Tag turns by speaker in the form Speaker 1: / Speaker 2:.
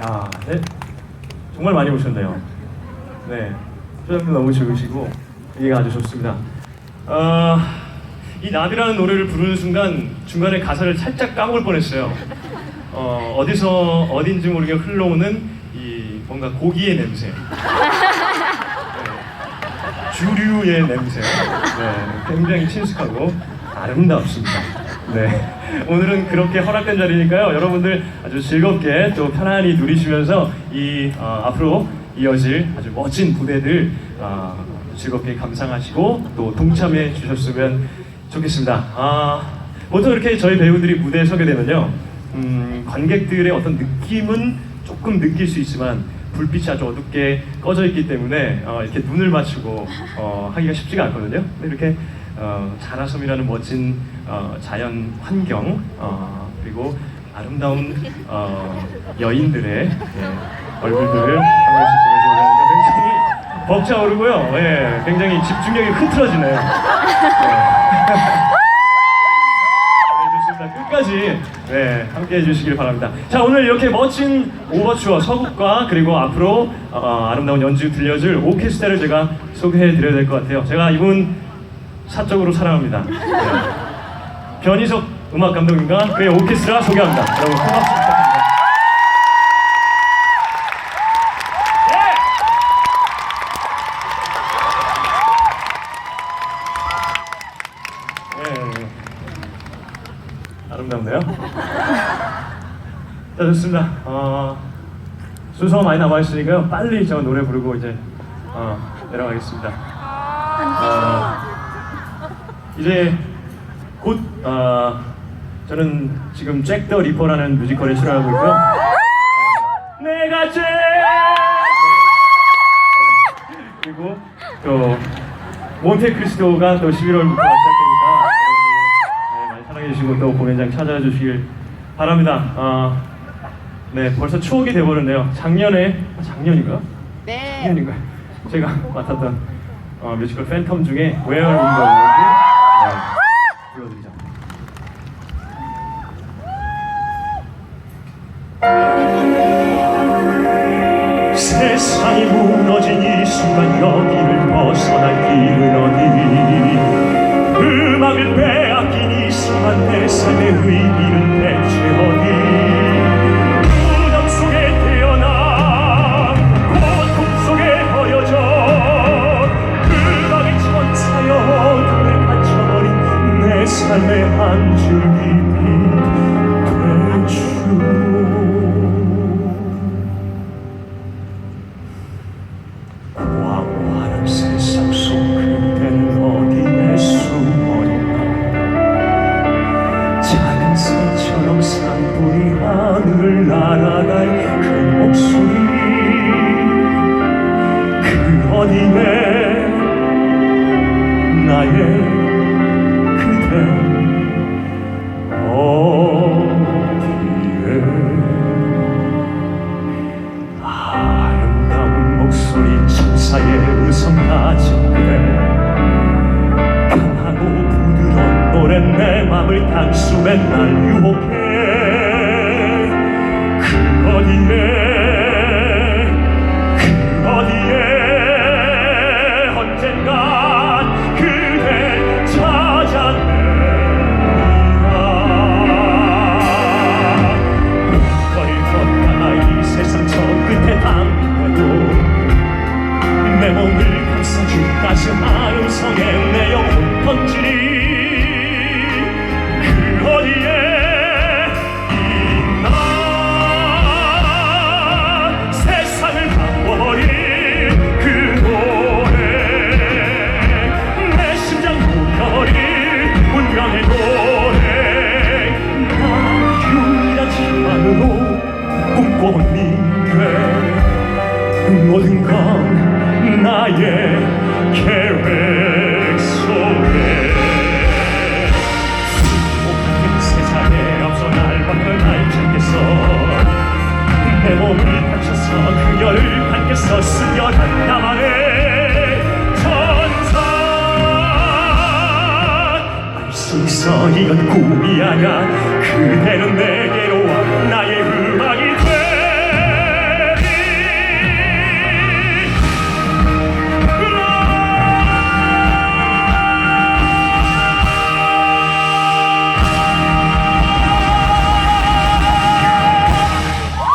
Speaker 1: 야, 네. 정말 많이 오셨네요. 네. 표정도 너무 좋으시고 이해가 아주 좋습니다. 어, 이 나비라는 노래를 부르는 순간 중간에 가사를 살짝 까먹을 뻔했어요. 어, 어디서 어딘지 모르게 흘러오는 이 뭔가 고기의 냄새. 네. 주류의 냄새. 네. 굉장히 친숙하고 아름답습니다. 네. 오늘은 그렇게 허락된 자리니까요. 여러분들 아주 즐겁게 또 편안히 누리시면서 이 어, 앞으로 이어질 아주 멋진 무대들 어, 즐겁게 감상하시고 또 동참해 주셨으면 좋겠습니다. 아, 보통 이렇게 저희 배우들이 무대에 서게 되면요. 음, 관객들의 어떤 느낌은 조금 느낄 수 있지만 불빛이 아주 어둡게 꺼져 있기 때문에 어, 이렇게 눈을 맞추고 어, 하기가 쉽지가 않거든요. 이렇게 어, 자라섬이라는 멋진 어, 자연 환경 어, 그리고 아름다운 어, 여인들의 예, 얼굴들을 한 번씩 보면서 굉장히 벅차오르고요. 예, 굉장히 집중력이 흐트러지네요. 네. 네. 끝까지 네, 함께 해주시길 바랍니다. 자, 오늘 이렇게 멋진 오버추어 서국과 그리고 앞으로 어, 아름다운 연주 들려줄 오케스트라를 제가 소개해드려야 될 것 같아요. 제가 이분 사적으로 사랑합니다. 네. 변희석 음악 감독님과 그의 오케스트라 소개합니다. 여러분 큰 박수 부탁드립니다. 예! 예. 아름답네요. 자, 좋습니다. 어, 순서가 많이 남아 있으니까요. 빨리 저 노래 부르고 이제 어, 내려가겠습니다. 어, 이제 곧 어, 저는 지금 잭 더 리퍼라는 뮤지컬에 출연하고 있고요. 내가 잭! 그리고 또 몬테크리스토가 또 11월부터 시작되니까 네, 많이 사랑해 주시고 또 공연장 찾아와 주시길 바랍니다. 어, 네 벌써 추억이 돼버렸네요. 작년에 아, 작년인가?
Speaker 2: 네.
Speaker 1: 작년인가? 제가 맡았던 어, 뮤지컬 팬텀 중에 Where
Speaker 3: 세상이 무너진 이 순간 여기를 벗어날 길은 어디에 나의 그대 어디에? 아름다운 목소리 천사의 음성 가진 그대. 강하고 부드러운 노래 내 맘을 단숨에 날 유혹해 성에 내 영혼 던지리 바쳐서 그녀를 수련한 나만의 천사. 알 수 있어 이건 꿈이 아냐 그대는